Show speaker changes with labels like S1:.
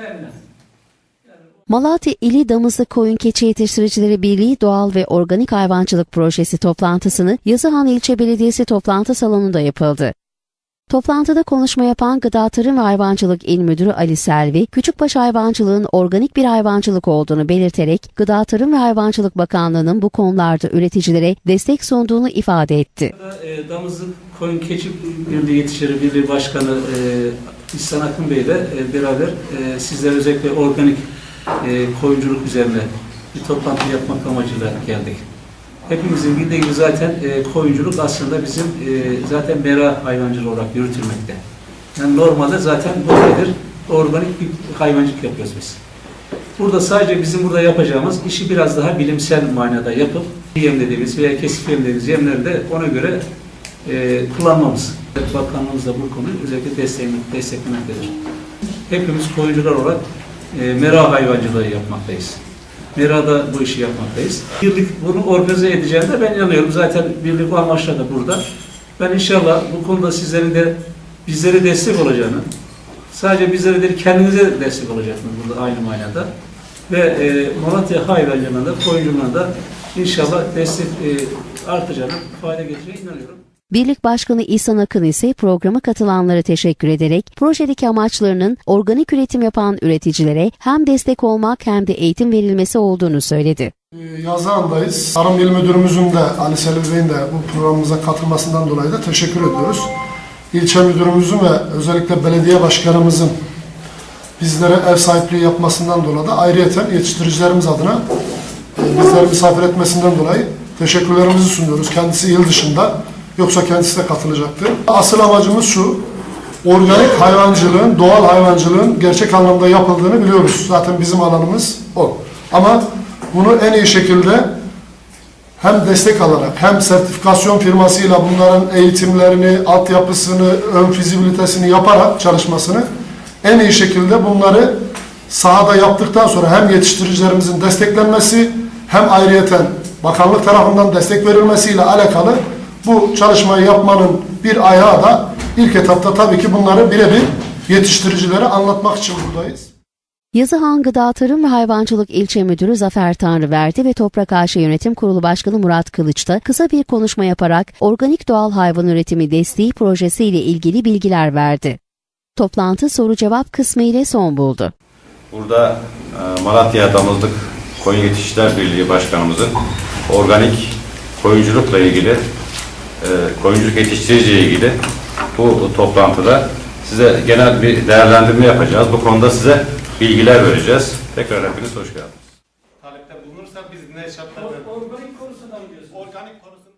S1: Temin.
S2: Malatya İli Damızlık Koyun Keçi Yetiştiricileri Birliği Doğal ve Organik Hayvancılık Projesi toplantısını Yazıhan İlçe Belediyesi toplantı salonunda yapıldı. Toplantıda konuşma yapan Gıda Tarım ve Hayvancılık İl Müdürü Ali Selvi, küçükbaş hayvancılığın organik bir hayvancılık olduğunu belirterek Gıda Tarım ve Hayvancılık Bakanlığı'nın bu konularda üreticilere destek sunduğunu ifade etti.
S1: E, Damızlık Koyun Keçi Birliği Yetişleri Birliği Başkanı e, İhsan Akın Bey ile e, beraber sizlere özellikle organik koyunculuk üzerine bir toplantı yapmak amacıyla geldik. Hepimizin bildiği gibi zaten e, koyunculuk aslında bizim e, zaten mera hayvancılığı olarak yürütülmekte. Yani normalde zaten bu nedir? Organik bir hayvancılık yapıyoruz biz. Burada sadece bizim burada yapacağımız işi biraz daha bilimsel manada yapıp yem dediğimiz veya kesif yem dediğimiz yemleri de ona göre e, kullanmamız. Bakanlığımız da bu konuyu özellikle desteklemek, desteklemektedir. Hepimiz koyuncular olarak e, mera hayvancılığı yapmaktayız. Mera'da bu işi yapmaktayız. Birlik bunu organize edeceğine de ben inanıyorum. Zaten birlik o amaçla da burada. Ben inşallah bu konuda sizlerin de bizlere destek olacağını, sadece bizlere değil kendinize de destek olacaksınız burada aynı manada. Ve e, Malatya hayvancılığına da, koyunculuğuna da inşallah destek e, artacağına, fayda getireceğine inanıyorum.
S2: Birlik Başkanı İhsan Akın ise programa katılanlara teşekkür ederek projedeki amaçlarının organik üretim yapan üreticilere hem destek olmak hem de eğitim verilmesi olduğunu söyledi.
S3: Ee, Yazıhan'dayız. Tarım İl Müdürümüzün de Ali Selvi Bey'in de bu programımıza katılmasından dolayı da teşekkür ediyoruz. İlçe müdürümüzün ve özellikle belediye başkanımızın bizlere ev sahipliği yapmasından dolayı da ayrıyeten yetiştiricilerimiz adına e, bizleri misafir etmesinden dolayı teşekkürlerimizi sunuyoruz. Kendisi il dışında yoksa kendisi de katılacaktı. Asıl amacımız şu, organik hayvancılığın, doğal hayvancılığın gerçek anlamda yapıldığını biliyoruz. Zaten bizim alanımız o. Ama bunu en iyi şekilde hem destek alarak hem sertifikasyon firmasıyla bunların eğitimlerini, altyapısını, ön fizibilitesini yaparak çalışmasını en iyi şekilde bunları sahada yaptıktan sonra hem yetiştiricilerimizin desteklenmesi hem ayrıyeten bakanlık tarafından destek verilmesiyle alakalı bu çalışmayı yapmanın bir ayağı da ilk etapta tabii ki bunları birebir yetiştiricilere anlatmak için buradayız.
S2: Yazıhan Gıda Tarım ve Hayvancılık İlçe Müdürü Zafer Tanrıverdi ve Toprak AŞ Yönetim Kurulu Başkanı Murat Kılıç da kısa bir konuşma yaparak organik doğal hayvan üretimi desteği projesiyle ilgili bilgiler verdi. Toplantı soru-cevap kısmı ile son buldu.
S4: Burada e, Malatya Damızlık Koyun Yetişiciler Birliği Başkanımızın organik koyunculukla ilgili, koyunculuk yetiştiriciyle ilgili bu toplantıda size genel bir değerlendirme yapacağız. Bu konuda size bilgiler vereceğiz. Tekrar hepiniz hoş geldiniz.
S5: talepte bulunursa biz ne şartlarda
S1: Organik konusunda mı diyorsunuz?
S5: organik konusunda